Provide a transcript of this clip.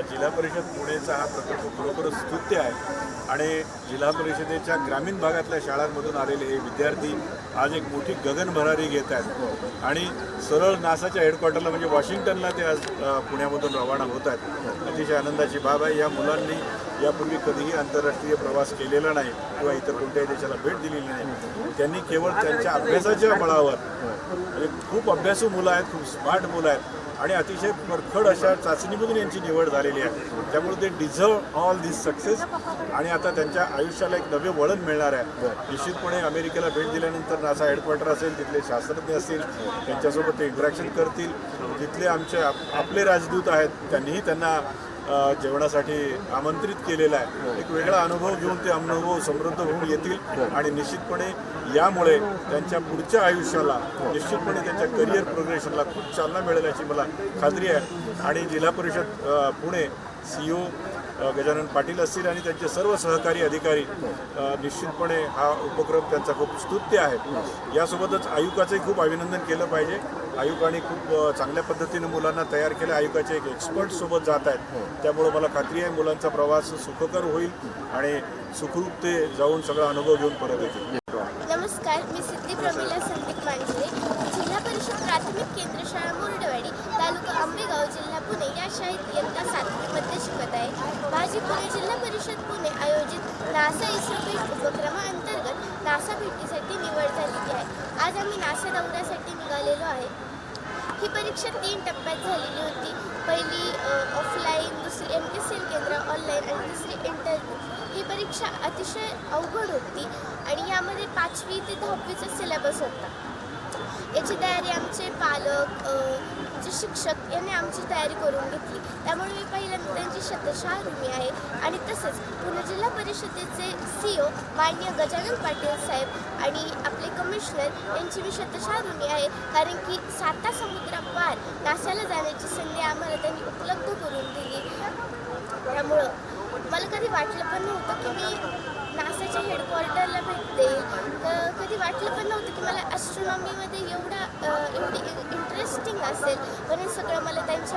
जिल्हा परिषद पुणेचा हा प्रकल्प खरोखरच स्तुत्य आहे. आणि जिल्हा परिषदेच्या ग्रामीण भागातल्या शाळांमधून आलेले हे विद्यार्थी आज एक मोठी गगनभरारी घेत आहेत. आणि सरळ नासाच्या हेडक्वार्टरला म्हणजे वॉशिंग्टनला ते आज पुण्यामधून रवाना होत आहेत. अतिशय आनंदाची बाब आहे. या मुलांनी यापूर्वी कधीही आंतरराष्ट्रीय प्रवास केलेला नाही किंवा इतर कोणत्याही देशाला भेट दिलेली नाही. त्यांनी केवळ त्यांच्या अभ्यासाच्या बळावर म्हणजे खूप अभ्यासू मुलं आहेत खूप स्मार्ट मुलं आहेत. आणि अतिशय परखड अशा चाचणीमधून यांची निवड झालेली आहे. त्यामुळे ते डिझर्व ऑल दिस सक्सेस आणि आता त्यांच्या आयुष्याला एक नवे वळण मिळणार आहे. निश्चितपणे अमेरिकेला भेट दिल्यानंतर नासा हेडक्वार्टर असेल तिथले शास्त्रज्ञ असतील त्यांच्यासोबत ते इंटरॅक्शन करतील. तिथले आमचे आप- आपले राजदूत आहेत त्यांनीही त्यांना जेवणासाठी आमंत्रित केलेलं आहे. एक वेगळा अनुभव घेऊन ते अनुभव समृद्ध होऊन येतील आणि निश्चितपणे यामुळे त्यांच्या पुढच्या आयुष्याला निश्चितपणे त्यांच्या करिअर प्रोग्रेशनला खूप चालना मिळेल याची मला खात्री आहे. आणि जिल्हा परिषद पुणे सी ओ गजानन पाटील असतील आणि त्यांचे सर्व सहकारी अधिकारी निश्चितपणे हा उपक्रम त्यांचा खूप स्तुत्य आहे. यासोबतच आयुकाचंही खूप अभिनंदन केलं पाहिजे. आयुकाने खूप चांगल्या पद्धतीने मुलांना तयार केलं. आयुकाचे एक एक्सपर्ट सोबत जात आहेत. त्यामुळे मला खात्री आहे मुलांचा प्रवास सुखकर होईल आणि सुखरूप ते जाऊन सगळा अनुभव घेऊन परत येतील. नमस्कार मी सिद्धी प्रमिला संदीप मांजरे जिल्हा परिषद प्राथमिक केंद्र शाळा मुरडेवाडी तालुका आंबेगाव जिल्हा पुणे या शाळेत इयत्ता सातवीमध्ये शिकत आहे. माझी पुणे जिल्हा परिषद पुणे आयोजित नासा इस्रो भेट उपक्रमाअंतर्गत नासा भेटीसाठी निवड झालेली आहे. आज आम्ही नासा दौऱ्यासाठी निघालेलो आहे. ही परीक्षा तीन टप्प्यात झालेली होती. पहिली ऑफलाईन दुसरी एम पी सी एल केंद्र ऑनलाईन आणि तिसरी इंटरव्ह्यू ही परीक्षा अतिशय अवघड होती आणि यामध्ये पाचवी ते दहावीचा सिलेबस होता. याची तयारी आमचे पालक जे शिक्षक यांनी आमची तयारी करून घेतली. त्यामुळे मी पहिल्यांदा त्यांची शतशः ऋणी आहे. आणि तसंच पुणे जिल्हा परिषदेचे सी ओ मान्य गजानन पाटील साहेब आणि आपले कमिशनर यांची मी शतशः ऋणी आहे. कारण की साता समुद्रापार नासाला जाण्याची संधी आम्हाला त्यांनी उपलब्ध करून दिली. त्यामुळं मला कधी वाटलं पण नव्हतं की मी नासाच्या हेडक्वार्टरला भेटते. कधी वाटलं पण नव्हतं की मला ॲस्ट्रॉनॉमीमध्ये एवढा एवढी इंटरेस्टिंग असेल. पण हे सगळं मला त्यांची